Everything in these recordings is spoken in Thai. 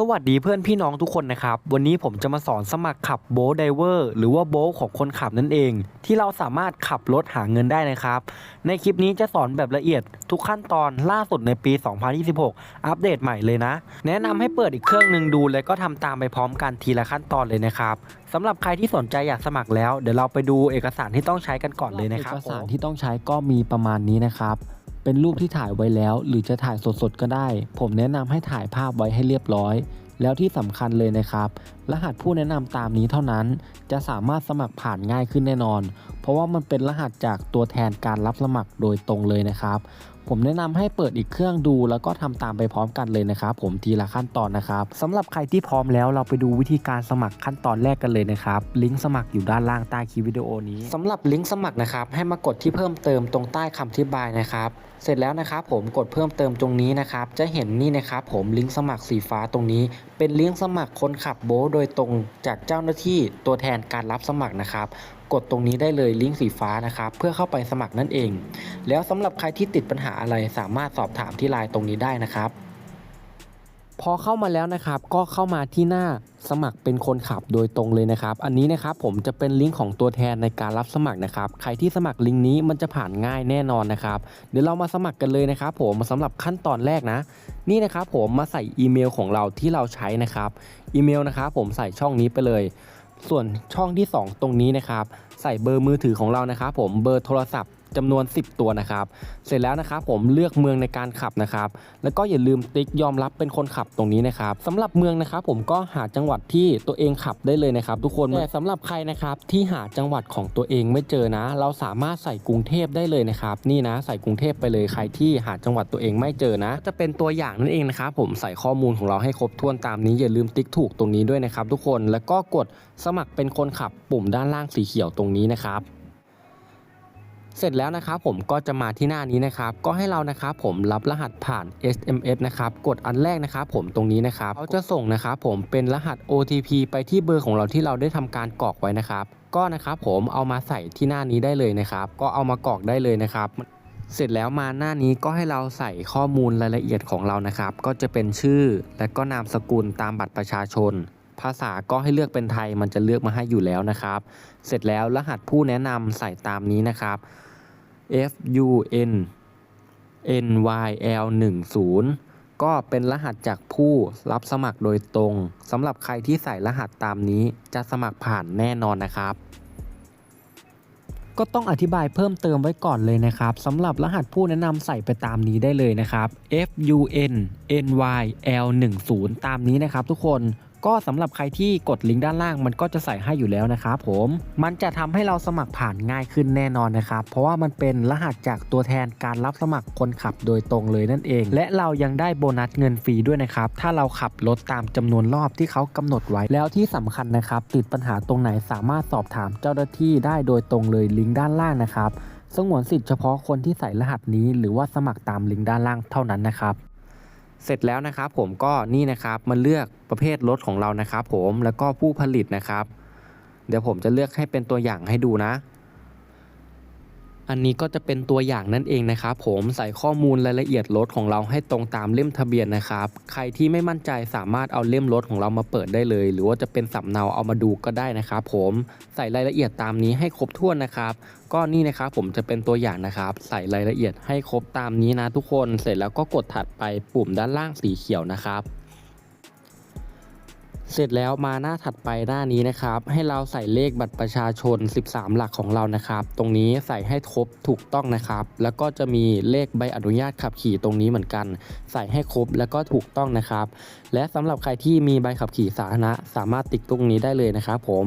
สวัสดีเพื่อนพี่น้องทุกคนนะครับ วันนี้ผมจะมาสอนสมัครขับโบ๊ทไดเวอร์หรือว่าโบ๊ทของคนขับนั่นเอง ที่เราสามารถขับรถหาเงินได้นะครับ ในคลิปนี้จะสอนแบบละเอียดทุกขั้นตอนล่าสุดในปี 2026 อัปเดตใหม่เลยนะ แนะนำให้เปิดอีกเครื่องหนึ่งดูแล้วก็ทำตามไปพร้อมกันทีละขั้นตอนเลยนะครับสำหรับใครที่สนใจอยากสมัครแล้ว เดี๋ยวเราไปดูเอกสารที่ต้องใช้กันก่อนเลยนะครับเอกสารที่ต้องใช้ก็มีประมาณนี้นะครับ เป็นรูปที่ถ่ายไว้แล้ว หรือจะถ่ายสดๆก็ได้ ผมแนะนำให้ถ่ายภาพไว้ให้เรียบร้อย แล้วที่สำคัญเลยนะครับ รหัสผู้แนะนำตามนี้เท่านั้น จะสามารถสมัครผ่านง่ายขึ้นแน่นอน เพราะว่ามันเป็นรหัสจากตัวแทนการรับสมัครโดยตรงเลยนะครับ ผมแนะนำให้เปิดอีกเครื่องดู แล้วก็ทำตามไปพร้อมกันเลยนะครับผมทีละขั้นตอนนะครับสำหรับใครที่พร้อมแล้วเราไปดูวิธีการสมัครขั้นตอนแรกกันเลยนะครับลิงก์สมัครอยู่ด้านล่างใต้คลิปวิดีโอนี้สำหรับลิงก์สมัครนะครับให้มากดที่เพิ่มเติมตรงใต้คำอธิบายนะครับเสร็จแล้วนะครับผมกดเพิ่มเติมตรงนี้นะครับจะเห็นนี่นะครับผมลิงก์สมัครสีฟ้าตรงนี้ เป็นลิงก์สมัครคนขับโบ๊โดยตรงจากเจ้าหน้าที่ตัวแทนการรับสมัครนะครับ กดตรงนี้ได้เลยลิงก์สีฟ้านะครับเพื่อเข้าไปสมัครนั่นเอง แล้วสำหรับใครที่ติดปัญหาอะไรสามารถสอบถามที่ไลน์ตรงนี้ได้นะครับพอเข้ามาแล้วนะครับก็เข้ามาที่หน้าสมัครเป็นคนขับโดยตรงเลยนะครับ อันนี้นะครับผมจะเป็นลิงก์ของตัวแทนในการรับสมัครนะครับ ใครที่สมัครลิงก์นี้มันจะผ่านง่ายแน่นอนนะครับ เดี๋ยวเรามาสมัครกันเลยนะครับ ผมสำหรับขั้นตอนแรกนะ นี่นะครับผมมาใส่อีเมลของเราที่เราใช้นะครับ อีเมลนะครับผมใส่ช่องนี้ไปเลย ส่วนช่องที่ 2 ตรงนี้นะครับ ใส่เบอร์มือถือของเรานะครับผมเบอร์โทรศัพท์ จำนวน 10 ตัวนะครับ เสร็จแล้วนะครับผมเลือกเมืองในการขับนะครับ แล้วก็อย่าลืมติ๊กยอมรับเป็นคนขับตรงนี้นะครับสำหรับเมืองนะครับผมก็หาจังหวัดที่ตัวเองขับได้เลยนะครับ ทุกคนแต่สำหรับใครนะครับที่หาจังหวัดของตัวเองไม่เจอนะ เราสามารถใส่กรุงเทพได้เลยนะครับ นี่นะใส่กรุงเทพไปเลยใครที่หาจังหวัดตัวเองไม่เจอนะ จะเป็นตัวอย่างนั่นเองนะครับผมใส่ข้อมูลของเราให้ครบถ้วนตามนี้อย่าลืมติ๊กถูกตรงนี้ด้วยนะครับ ทุกคนแล้วก็กดสมัครเป็นคนขับปุ่มด้านล่างสีเขียวตรงนี้นะครับ เสร็จแล้วนะครับผมก็จะมาที่หน้านี้นะครับ ก็ให้เรานะครับผมรับรหัสผ่าน SMS นะครับกดอันแรกนะครับผมตรงนี้นะครับเขาจะส่งนะครับผมเป็นรหัส OTP ไปที่เบอร์ของเราที่เราได้ทำการกรอกไว้นะครับ ก็นะครับผมเอามาใส่ที่หน้านี้ได้เลยนะครับ ก็เอามากรอกได้เลยนะครับเสร็จแล้วมาหน้านี้ก็ให้เราใส่ข้อมูลรายละเอียดของเรานะครับ ก็จะเป็นชื่อและก็นามสกุลตามบัตรประชาชน ภาษาก็ให้เลือกเป็นไทยมันจะเลือกมาให้อยู่แล้วนะครับ เสร็จแล้วรหัสผู้แนะนำใส่ตามนี้นะครับ F U N N Y L 1 0ก็เป็นรหัสจากผู้รับสมัครโดยตรงสำหรับใครที่ใส่รหัสตามนี้จะสมัครผ่านแน่นอนนะครับก็ต้องอธิบายเพิ่มเติมไว้ก่อนเลยนะครับสำหรับรหัสผู้แนะนำใส่ไปตามนี้ได้เลยนะครับ F U N N Y L 1 0ตามนี้นะครับทุกคน ก็สำหรับใครที่กดลิงก์ด้านล่างมันก็จะใส่ให้อยู่แล้วนะครับผม มันจะทำให้เราสมัครผ่านง่ายขึ้นแน่นอนนะครับ เพราะว่ามันเป็นรหัสจากตัวแทนการรับสมัครคนขับโดยตรงเลยนั่นเอง และเรายังได้โบนัสเงินฟรีด้วยนะครับ ถ้าเราขับรถตามจำนวนรอบที่เขากำหนดไว้ แล้วที่สำคัญนะครับ ติดปัญหาตรงไหนสามารถสอบถามเจ้าหน้าที่ได้โดยตรงเลยลิงก์ด้านล่างนะครับสงวนสิทธิ์เฉพาะคนที่ใส่รหัสนี้หรือว่าสมัครตามลิงก์ด้านล่างเท่านั้นนะครับ เสร็จแล้วนะครับผมก็นี่นะครับมันเลือกประเภทรถของเรานะครับผมแล้วก็ผู้ผลิตนะครับ เดี๋ยวผมจะเลือกให้เป็นตัวอย่างให้ดูนะ อันนี้ก็จะเป็นตัวอย่างนั่นเองนะครับผมใส่ข้อมูลรายละเอียดรถของเราให้ตรงตามเล่มทะเบียนนะครับ ใครที่ไม่มั่นใจสามารถเอาเล่มรถของเรามาเปิดได้เลย หรือว่าจะเป็นสำเนาเอามาดูก็ได้นะครับผมใส่รายละเอียดตามนี้ให้ครบถ้วนนะครับ ก็นี่นะครับผมจะเป็นตัวอย่างนะครับ ใส่รายละเอียดให้ครบตามนี้นะทุกคน เสร็จแล้วก็กดถัดไปปุ่มด้านล่างสีเขียวนะครับ เสร็จแล้วมาหน้าถัดไปหน้านี้นะครับ ให้เราใส่เลขบัตรประชาชน 13 หลักของเรานะครับ ตรงนี้ใส่ให้ครบถูกต้องนะครับ แล้วก็จะมีเลขใบอนุญาตขับขี่ตรงนี้เหมือนกัน ใส่ให้ครบแล้วก็ถูกต้องนะครับ และสำหรับใครที่มีใบขับขี่สาธารณะสามารถติ๊กตรงนี้ได้เลยนะครับผม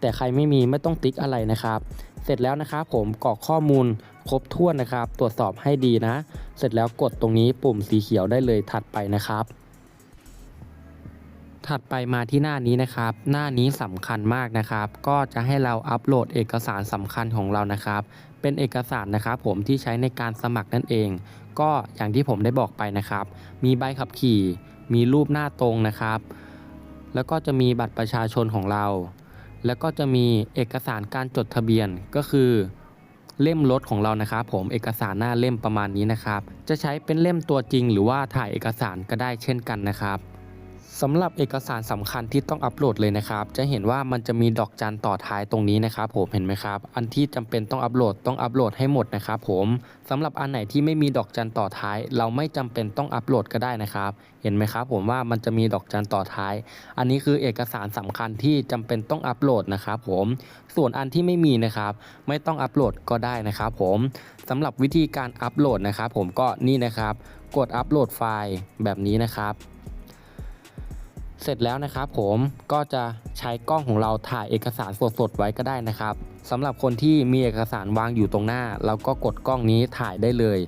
แต่ใครไม่มีไม่ต้องติ๊กอะไรนะครับ เสร็จแล้วนะครับผมกรอกข้อมูลครบถ้วนนะครับ ตรวจสอบให้ดีนะ เสร็จแล้วกดตรงนี้ปุ่มสีเขียวได้เลยถัดไปนะครับ ถัดไปมาที่หน้านี้นะครับ หน้านี้สำคัญมากนะครับ ก็จะให้เราอัปโหลดเอกสารสำคัญของเรานะครับ เป็นเอกสารนะครับ ผมที่ใช้ในการสมัครนั่นเอง ก็อย่างที่ผมได้บอกไปนะครับ มีใบขับขี่ มีรูปหน้าตรงนะครับ แล้วก็จะมีบัตรประชาชนของเรา แล้วก็จะมีเอกสารการจดทะเบียนก็คือเล่มรถของเรานะครับผมเอกสารหน้าเล่มประมาณนี้นะครับ จะใช้เป็นเล่มตัวจริง หรือว่าถ่ายเอกสารก็ได้เช่นกันนะครับ สำหรับเอกสารสำคัญที่ต้องอัปโหลดเลยนะครับ จะเห็นว่ามันจะมีดอกจันต่อท้ายตรงนี้นะครับ ผมเห็นไหมครับ อันที่จำเป็นต้องอัปโหลดต้องอัปโหลดให้หมดนะครับ ผมสำหรับอันไหนที่ไม่มีดอกจันต่อท้าย เราไม่จำเป็นต้องอัปโหลดก็ได้นะครับ เห็นไหมครับ ผมว่ามันจะมีดอกจันต่อท้าย อันนี้คือเอกสารสำคัญที่จำเป็นต้องอัปโหลดนะครับ ผมส่วนอันที่ไม่มีนะครับ ไม่ต้องอัปโหลดก็ได้นะครับ ผมสำหรับวิธีการอัปโหลดนะครับ ผมก็นี่นะครับ กดอัปโหลดไฟล์แบบนี้นะครับ เสร็จแล้วนะครับผมก็จะใช้กล้องของเราถ่ายเอกสารสดๆไว้ก็ได้นะครับสำหรับคนที่มีเอกสารวางอยู่ตรงหน้า เราก็กดกล้องนี้ถ่ายได้เลย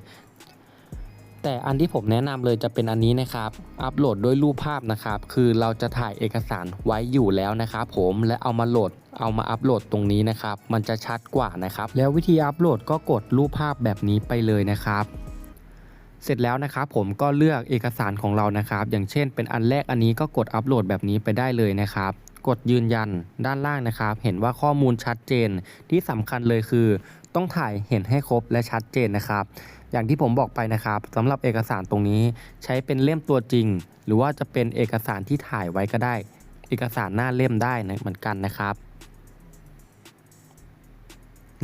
แต่อันที่ผมแนะนำเลยจะเป็นอันนี้นะครับ อัปโหลดด้วยรูปภาพนะครับ คือเราจะถ่ายเอกสารไว้อยู่แล้วนะครับผมและเอามาโหลดเอามาอัปโหลดตรงนี้นะครับ มันจะชัดกว่านะครับ แล้ววิธีอัปโหลดก็กดรูปภาพแบบนี้ไปเลยนะครับ เสร็จแล้วนะครับผมก็เลือกเอกสารของเรานะครับ อย่างเช่น เป็นอันแรกอันนี้ก็กดอัปโหลดแบบนี้ไปได้เลยนะครับ กดยืนยันด้านล่างนะครับ เห็นว่าข้อมูลชัดเจนที่สำคัญเลยคือ ต้องถ่ายเห็นให้ครบและชัดเจนนะครับ อย่างที่ผมบอกไปนะครับสำหรับเอกสารตรงนี้ใช้เป็นเล่มตัวจริง หรือว่าจะเป็นเอกสารที่ถ่ายไว้ก็ได้ เอกสารหน้าเล่มได้นะเหมือนกันนะครับ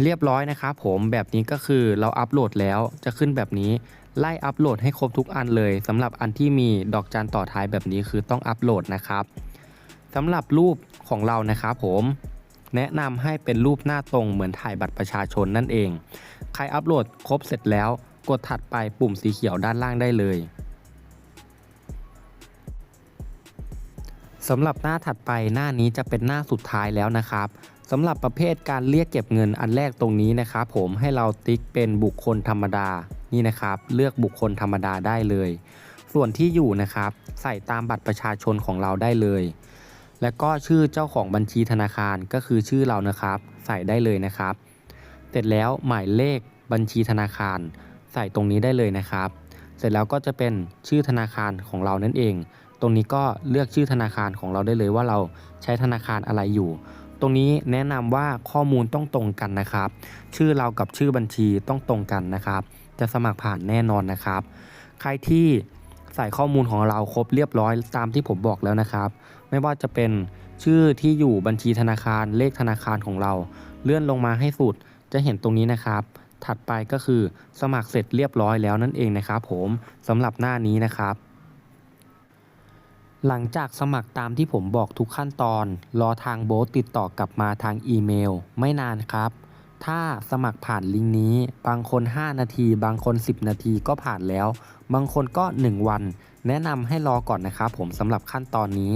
เรียบร้อยนะครับผมแบบนี้ก็คือเราอัปโหลดแล้วจะขึ้นแบบนี้ ไล่อัปโหลดให้ครบทุกอันเลยสำหรับอันที่มีดอกจันต่อท้ายแบบนี้คือต้องอัปโหลดนะครับสำหรับรูปของเรานะครับผมแนะนำให้เป็นรูปหน้าตรงเหมือนถ่ายบัตรประชาชนนั่นเอง ใครอัปโหลดครบเสร็จแล้ว กดถัดไปปุ่มสีเขียวด้านล่างได้เลยสำหรับหน้าถัดไปหน้านี้จะเป็นหน้าสุดท้ายแล้วนะครับ สำหรับประเภทการเรียกเก็บเงินอันแรกตรงนี้นะครับผมให้เราติ๊กเป็นบุคคลธรรมดานี่นะครับ เลือกบุคคลธรรมดาได้เลย ส่วนที่อยู่นะครับ ใส่ตามบัตรประชาชนของเราได้เลย และก็ชื่อเจ้าของบัญชีธนาคารก็คือชื่อเรานะครับ ใส่ได้เลยนะครับ เสร็จแล้วหมายเลขบัญชีธนาคาร ใส่ตรงนี้ได้เลยนะครับ เสร็จแล้วก็จะเป็นชื่อธนาคารของเรานั่นเอง ตรงนี้ก็เลือกชื่อธนาคารของเราได้เลยว่าเราใช้ธนาคารอะไรอยู่ ตรงนี้แนะนำว่าข้อมูลต้องตรงกันนะครับ ชื่อเรากับชื่อบัญชีต้องตรงกันนะครับ จะสมัครผ่านแน่นอนนะครับ ใครที่ใส่ข้อมูลของเราครบเรียบร้อยตามที่ผมบอกแล้วนะครับ ไม่ว่าจะเป็นชื่อที่อยู่บัญชีธนาคารเลขธนาคารของเรา เลื่อนลงมาให้สุดจะเห็นตรงนี้นะครับ ถัดไปก็คือสมัครเสร็จเรียบร้อยแล้วนั่นเองนะครับ ผมสำหรับหน้านี้นะครับ หลังจากสมัครตามที่ผมบอกทุกขั้นตอน รอทางโบสติดต่อกลับมาทางอีเมล ไม่นานครับ ถ้าสมัครผ่านลิงก์นี้ บางคน 5 นาที บางคน 10 นาทีก็ผ่านแล้ว บางคนก็ 1 วัน แนะนำให้รอก่อนนะครับผมสำหรับขั้นตอนนี้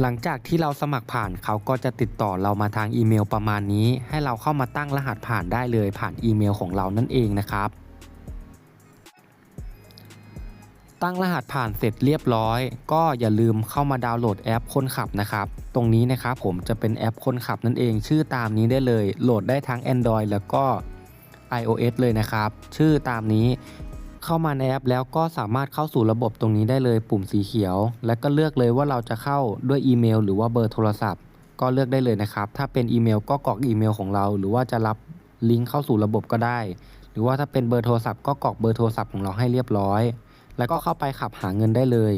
หลังจากที่เราสมัครผ่านเขาก็จะติดต่อเรามาทางอีเมลประมาณนี้ ให้เราเข้ามาตั้งรหัสผ่านได้เลยผ่านอีเมลของเรานั่นเองนะครับ ตั้งรหัสผ่านเสร็จเรียบร้อย ก็อย่าลืมเข้ามาดาวน์โหลดแอปคนขับนะครับ ตรงนี้นะครับผมจะเป็นแอปคนขับนั่นเอง ชื่อตามนี้ได้เลย โหลดได้ทั้ง Android แล้วก็ iOS เลยนะครับ ชื่อตามนี้เข้ามาในแอปแล้วก็สามารถเข้าสู่ระบบตรงนี้ได้เลยปุ่มสีเขียว แล้วก็เลือกเลยว่าเราจะเข้าด้วยอีเมล หรือว่าเบอร์โทรศัพท์ ก็เลือกได้เลยนะครับ ถ้าเป็นอีเมลก็กรอกอีเมลของเรา หรือว่าจะรับลิงก์เข้าสู่ระบบก็ได้ หรือว่าถ้าเป็นเบอร์โทรศัพท์ก็กรอกเบอร์โทรศัพท์ของเราให้เรียบร้อย แล้วก็เข้าไปขับหาเงินได้เลย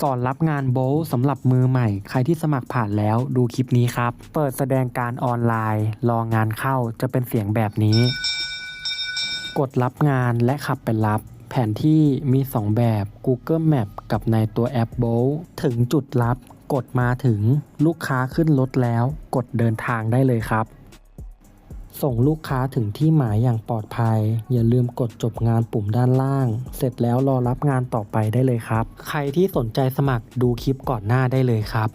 สอนรับงานโบลสำหรับมือใหม่ ใครที่สมัครผ่านแล้วดูคลิปนี้ครับ เปิดแสดงการออนไลน์ รองานเข้าจะเป็นเสียงแบบนี้ กดรับงานและขับไปรับ แผนที่มี 2 แบบ Google Map กับในตัวแอป b o l ถึงจุดรับ กดมาถึงลูกค้าขึ้นรถแล้ว กดเดินทางได้เลยครับ ส่งลูกค้าถึงที่หมายอย่างปลอดภัย อย่าลืมกดจบงานปุ่มด้านล่าง เสร็จแล้วรอรับงานต่อไปได้เลยครับ ใครที่สนใจสมัครดูคลิปก่อนหน้าได้เลยครับ